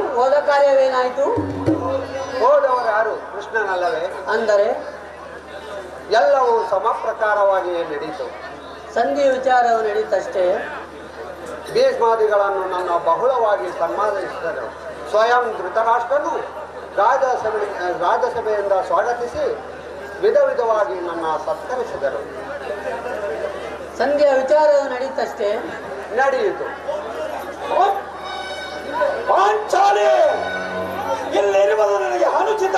ಹೋದ ಕಾರ್ಯವೇನಾಯಿತು? ಹೋದವರು ಯಾರು? ಕೃಷ್ಣನಲ್ಲವೇ? ಅಂದರೆ? ಎಲ್ಲವೂ ಸಮಪ್ರಕಾರವಾಗಿಯೇ ನಡೀತು. ಸಂಧಿ ವಿಚಾರವು ನಡೀತಷ್ಟೇ. ಭೀಷ್ಮಾದಿಗಳನ್ನು ನನ್ನ ಬಹುಳವಾಗಿ ಸನ್ಮಾನಿಸಿದರು. ಸ್ವಯಂ ಧೃತರಾಷ್ಟ್ರನು ರಾಜಸಭೆ ರಾಜಸಭೆಯಿಂದ ಸ್ವಾಗತಿಸಿ ವಿಧ ವಿಧವಾಗಿ ನನ್ನ ಸತ್ಕರಿಸಿದರು. ಸಂಧಿಯ ವಿಚಾರವು ನಡೀತಷ್ಟೇ? ನಡೆಯಿತು. ಪಾಂಚಾಲಿ! ಇಲ್ಲಿರುವುದು ನನಗೆ ಅನುಚಿತ.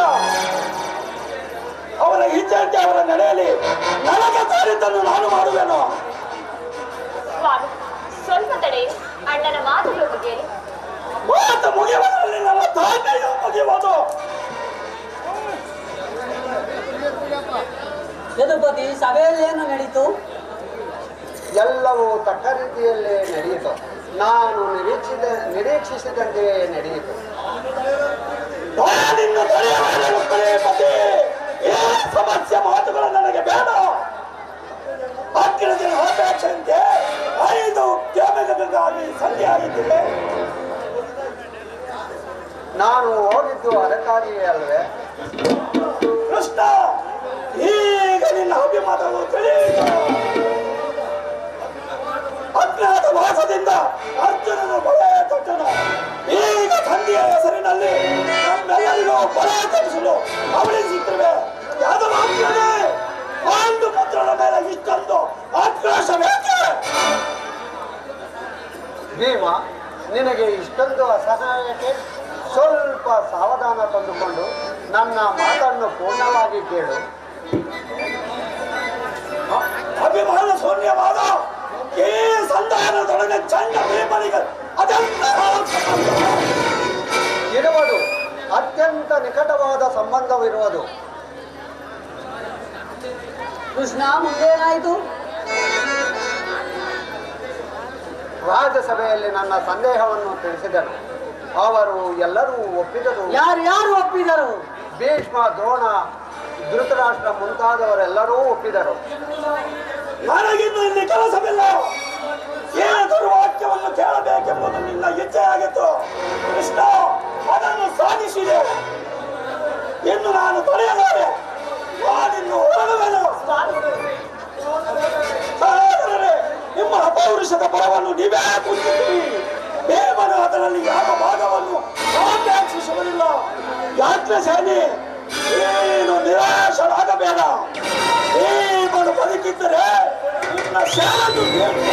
ಅವರ ಇಚ್ಛೆ ಅವರ ನಡೆಯಲಿ ನನಗೆ ತಾರಿದ್ದನ್ನು ನಾನು ಮಾಡುವೆನು. ಸ್ವಲ್ಪ ತಡೆ ಅಣ್ಣನ ಮಾತುಗಳು ಮುಗಿಯಲಿ ಮಾತು ಮುಗಿಯುವುದರಲ್ಲಿ ನನ್ನ ತಾಳ್ಮೆಯು ಮುಗಿಯುವುದು. ಯದುಪತಿ ಸಭೆಯಲ್ಲಿ ಏನು ನಡೀತು? ಎಲ್ಲವೂ ತಕ್ಕ ರೀತಿಯಲ್ಲೇ ನಡೆಯಿತು. ನಾನು ನಿರೀಕ್ಷಿಸಿದ ನಿರೀಕ್ಷಿಸಿದಂತೆ ನಡೆಯಿತು. ಸಮಸ್ಯೆ ಮಾತುಗಳು ನನಗೆ ಬೇಡ. ಹತ್ತಿರ ದಿನ ಅಪೇಕ್ಷೆಯಂತೆ ಐದು ತ್ಯಾಗಗಳಿಗಾಗಿ ಸಂಧಿ ಆಗಿದ್ದಿದೆ. ನಾನು ಹೋಗಿದ್ದು ಅದಕ್ಕಾಗಿಯೇ ಅಲ್ವೇ? ಕೃಷ್ಣ ಈಗ ನಿನ್ನ ಅಭಿಮತವು ತಿಳಿಯಿತು. ನಮ್ಮೆಲ್ಲರಿಗೂ ಅವಳಿಗೆ ತಪ್ಪಿಸಲು ಅವಳಿಸುತ್ತಿರುವೆ ಯಾದವಾಗ್ಯನೇ ಒಂದು ಪುತ್ರನ ಮೇಲೆ ಇಷ್ಟೊಂದು ಆಕ್ರೋಶ ಬೇಕೆ ಭೀಮ ನಿನಗೆ ಇಷ್ಟೊಂದು ಅಸಹಾಯಕ್ಕೆ ಸ್ವಲ್ಪ ಸಾವಧಾನ ತಂದುಕೊಂಡು ನನ್ನ ಮಾತನ್ನು ಪೂರ್ಣವಾಗಿ ಕೇಳು. ಅಭಿಮಾನ ಶೂನ್ಯವಾದ ಈ ಸಂಧಾನದೊಡನೆ ಚಂಡ ಭೀಮನಿಗೆ ಅದೆಂತ ಇರುವುದು ಅತ್ಯಂತ ನಿಕಟವಾದ ಸಂಬಂಧವಿರುವುದು. ಕೃಷ್ಣ ಮುಂದೇನಾಯಿತು? ರಾಜ್ಯಸಭೆಯಲ್ಲಿ ನನ್ನ ಸಂದೇಹವನ್ನು ತಿಳಿಸಿದರು ಅವರು ಎಲ್ಲರೂ ಒಪ್ಪಿದರು. ಯಾರು ಯಾರು ಒಪ್ಪಿದರು? ಭೀಷ್ಮ ದ್ರೋಣ ಧೃತರಾಷ್ಟ್ರ ಮುಂತಾದವರೆಲ್ಲರೂ ಒಪ್ಪಿದರು. ನನಗಿನ್ನು ಇಲ್ಲಿ ಕೆಲಸವಿಲ್ಲ. ಏನಾದರೂ ವಾಕ್ಯವನ್ನು ಕೇಳಬೇಕೆಂಬುದು ನಿನ್ನ ಇಚ್ಛೆಯಾಗಿತ್ತು. ಕೃಷ್ಣ ಅದನ್ನು ಸಾಧಿಸಿದೆ ಇನ್ನು ನಾನು ತಡೆಯಲಾರೆ ನಾನಿನ್ನು ಹೊರಡುವೆನು ನಿಮ್ಮ ಅಪೌರುಷದ ಬಲವನ್ನು ನೀವೇ ಕುಂತಿದ್ದೀರಿ ದೇವನ ಅದರಲ್ಲಿ ಯಾವ ಭಾಗವನ್ನು ಆಕಾಂಕ್ಷಿಸುವುದಿಲ್ಲ ಯಾತ್ರೆ ಸೇನೆ ಏನು ನಿರಾಶರಾಗಬೇಡ. ದೇವರು ಬದುಕಿದ್ದರೆ ನಿನ್ನ ಶಾಲೆಯನ್ನು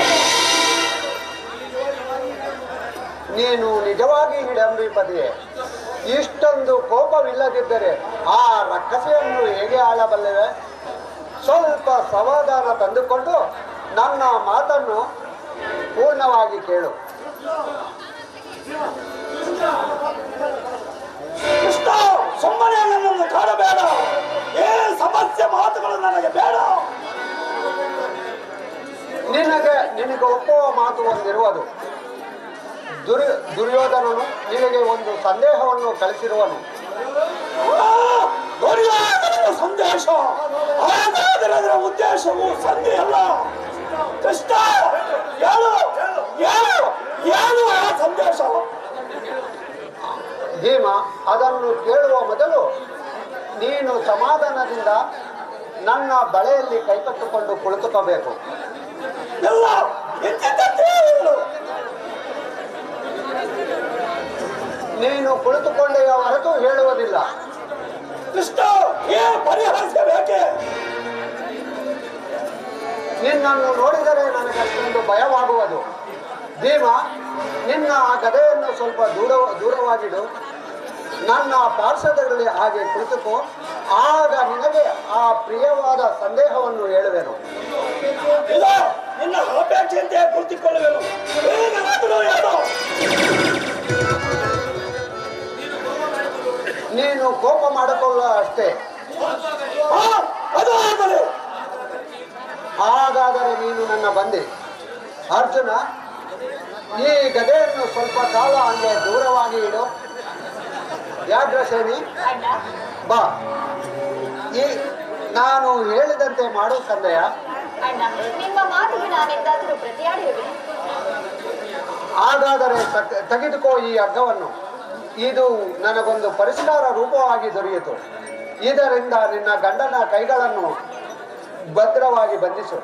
ನೀನು ನಿಜವಾಗಿ ಹಿಡಂಬಿಪದಿಯೇ ಇಷ್ಟೊಂದು ಕೋಪವಿಲ್ಲದಿದ್ದರೆ ಆ ರಕ್ಕಸೆಯನ್ನು ಹೇಗೆ ಆಳಬಲ್ಲೆವೆ? ಸ್ವಲ್ಪ ಸಮಾಧಾನ ತಂದುಕೊಂಡು ನನ್ನ ಮಾತನ್ನು ಪೂರ್ಣವಾಗಿ ಕೇಳು. ಕೃಷ್ಣ ಸುಮ್ಮನೆ ನನ್ನನ್ನು ಕಾಡಬೇಡ. ಏ ಸಮಸ್ಯೆ ಮಾತುಗಳು ನನಗೆ ಬೇಡ. ನಿನಗೆ ನಿನಗೆ ಒಪ್ಪುವ ಮಾತು ಒಂದಿರುವುದು. ದುರ್ಯ ದುರ್ಯೋಧನನು ನಿನಗೆ ಒಂದು ಸಂದೇಹವನ್ನು ಕಳಿಸಿರುವನು. ದುರ್ಯೋಧನನ ಸಂದೇಶ. ಅದರ ಉದ್ದೇಶವು ಸಂದೇಹಲ್ಲ ಅಲ್ಲ. ಕೃಷ್ಣ ಹೇಳು ಹೇಳು ಏನು ಆ ಸಂದೇಶ. ಭೀಮ ಅದನ್ನು ಕೇಳುವ ಮೊದಲು ನೀನು ಸಮಾಧಾನದಿಂದ ನನ್ನ ಬಳೆಯಲ್ಲಿ ಕೈಕಟ್ಟುಕೊಂಡು ಕುಳಿತುಕೋಬೇಕು. ಎಲ್ಲ ನೀನು ಕುಳಿತುಕೊಂಡೆಯ ಹೊರತು ಹೇಳುವುದಿಲ್ಲ. ಕೃಷ್ಣ ನಿನ್ನನ್ನು ನೋಡಿದರೆ ನನಗೆ ಅಷ್ಟೊಂದು ಭಯವಾಗುವುದು. ಭೀಮ ನಿನ್ನ ಆ ಗದೆಯನ್ನು ಸ್ವಲ್ಪ ದೂರ ದೂರವಾಗಿಡು. ನನ್ನ ಪಾರ್ಶ್ವದಲ್ಲಿ ಹಾಗೆ ಕುಳಿತುಕೋ. ಆಗ ನಿನಗೆ ಆ ಪ್ರಿಯವಾದ ಸಂದೇಹವನ್ನು ಹೇಳುವೆನು. ನಿನ್ನ ಅಪೇಕ್ಷೆಯಂತೆ ಕುಳಿತುಕೊಳ್ಳುವೆನು. ನೀನು ಕೋಪ ಮಾಡಿಕೊಳ್ಳ ಅಷ್ಟೇ. ಹಾಗಾದರೆ ನೀನು ನನ್ನ ಬಂದೆ. ಅರ್ಜುನ ಈ ಗದೆಯನ್ನು ಸ್ವಲ್ಪ ಕಾಲ ಹಂಗೆ ದೂರವಾಗಿ ಇಡು. ಯಾಗ್ರಸೇನಿ ಅಣ್ಣ. ಬಾ. ಈ ನಾನು ಹೇಳಿದಂತೆ ಮಾಡು ಪ್ರತಿಯಾಡಿರುವೆ. ಹಾಗಾದರೆ ತಗ್- ತೆಗೆದುಕೋ ಈ ಹಗ್ಗವನ್ನು ಇದು ನನಗೊಂದು ಪರಿಷ್ಕಾರ ರೂಪವಾಗಿ ದೊರೆಯಿತು. ಇದರಿಂದ ನಿನ್ನ ಗಂಡನ ಕೈಗಳನ್ನು ಭದ್ರವಾಗಿ ಬಂಧಿಸು.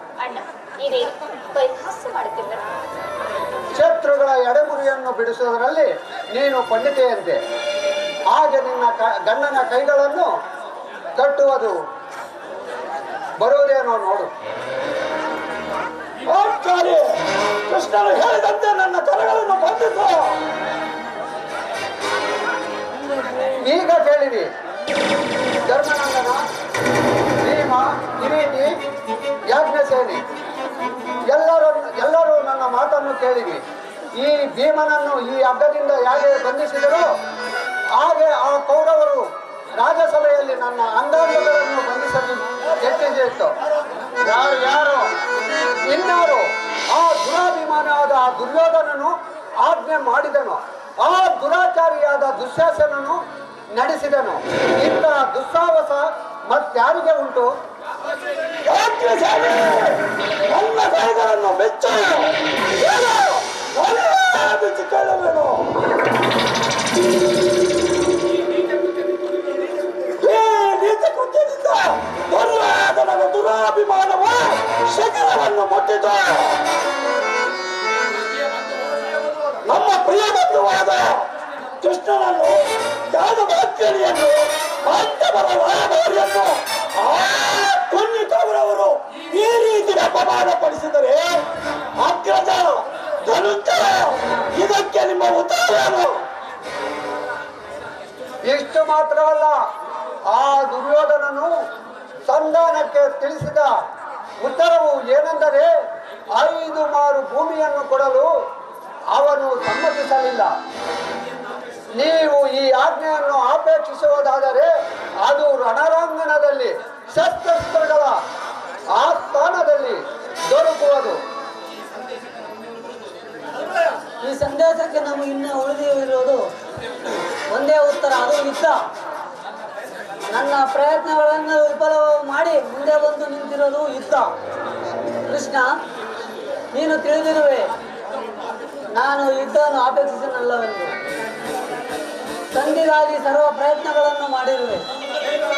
ಶತ್ರುಗಳ ಎಡೆಮುರಿಯನ್ನು ಬಿಡಿಸುವುದರಲ್ಲಿ ನೀನು ಪಂಡಿತೆಯಂತೆ. ಹಾಗೆ ನಿನ್ನ ಕ- ಗಂಡನ ಕೈಗಳನ್ನು ಕಟ್ಟುವುದು. ಬರುವುದೇನೋ ನೋಡು. ಕೃಷ್ಣನು ಹೇಳಿದಂತೆ ನನ್ನ ಕರಗಳನ್ನು ಬಂಧಿಸು. ಈಗ ಕೇಳಿರಿ. ಧರ್ಮನಂದನ ಭೀಮ ಕಿರೀಟಿ ಯಾಜ್ಞಸೇನಿ. ಎಲ್ಲರೂ ಎಲ್ಲರೂ ನನ್ನ ಮಾತನ್ನು ಕೇಳಿರಿ. ಈ ಭೀಮನನ್ನು ಈ ಹಗ್ಗದಿಂದ ಹೇಗೆ ಬಂಧಿಸಿದರು, ಹಾಗೆ ಆ ಕೌರವರು ರಾಜಸಭೆಯಲ್ಲಿ ನನ್ನ ಅಂಗಾಂಗಗಳನ್ನು ಬಂಧಿಸಲು ಯತ್ನಿಸಿತ್ತು ಯಾರು ಯಾರು? ಇನ್ನಾರು ಆ ದುರಾಭಿಮಾನಿಯಾದ ಆ ದುರ್ಯೋಧನನು ಆಜ್ಞೆ ಮಾಡಿದನು. ಆ ದುರಾಚಾರಿಯಾದ ದುಶ್ಯಾಸನನು ನಡೆಸಿದನು. ಇಂತಹ ದುಸ್ಸಾಹಸ ಮತ್ತಾರಿಗೆ ಉಂಟು? ದುರಾಭಿಮಾನವ ಶಿಖರವನ್ನು ನನ್ನ ಕೃಷ್ಣನನ್ನು ಯಾದವಾಕ್ಯರಿಯನ್ನು ಪಾಂಡವರ ರಾಯಭಾರಿಯನ್ನು ಆ ಪುಣ್ಯಕವರವರು ಈ ರೀತಿ ಅಪಮಾನ ಪಡಿಸಿದರೆ ಅಗ್ರಜ, ಧನುಂಜಯ, ಇದಕ್ಕೆ ನಿಮ್ಮ ಉತ್ತರವೇನು ಇಷ್ಟು ಮಾತ್ರವಲ್ಲ, ಆ ದುರ್ಯೋಧನನು ಸಂಧಾನಕ್ಕೆ ತಿಳಿಸಿದ ಉತ್ತರವು ಏನೆಂದರೆ ಐದು ಮಾರು ಭೂಮಿಯನ್ನು ಕೊಡಲು ಅವನು ಸಮ್ಮತಿಸಲಿಲ್ಲ. ನೀವು ಈ ಆಜ್ಞೆಯನ್ನು ಆಪೇಕ್ಷಿಸುವುದಾದರೆ ಅದು ರಣರಾಂಗಣದಲ್ಲಿ ಶಸ್ತ್ರಾಸ್ತ್ರಗಳ ಆ ಸ್ಥಾನದಲ್ಲಿ ದೊರಕುವುದು. ಈ ಸಂದೇಶಕ್ಕೆ ನಾವು ಇನ್ನೂ ಉಳಿದಿರುವುದು ಒಂದೇ ಉತ್ತರ, ಅದು ಯುದ್ಧ. ನನ್ನ ಪ್ರಯತ್ನಗಳನ್ನು ವಿಫಲ ಮಾಡಿ ಮುಂದೆ ಬಂದು ನಿಂತಿರೋದು ಯುದ್ಧ. ಕೃಷ್ಣ, ನೀನು ತಿಳಿದಿರುವೆ, ನಾನು ಯುದ್ಧವನ್ನು ಅಪೇಕ್ಷಿಸಿನಲ್ಲವೆಂದು ಸಂಧಿಗಾಗಿ ಸರ್ವ ಪ್ರಯತ್ನಗಳನ್ನು ಮಾಡಿರುವೆ.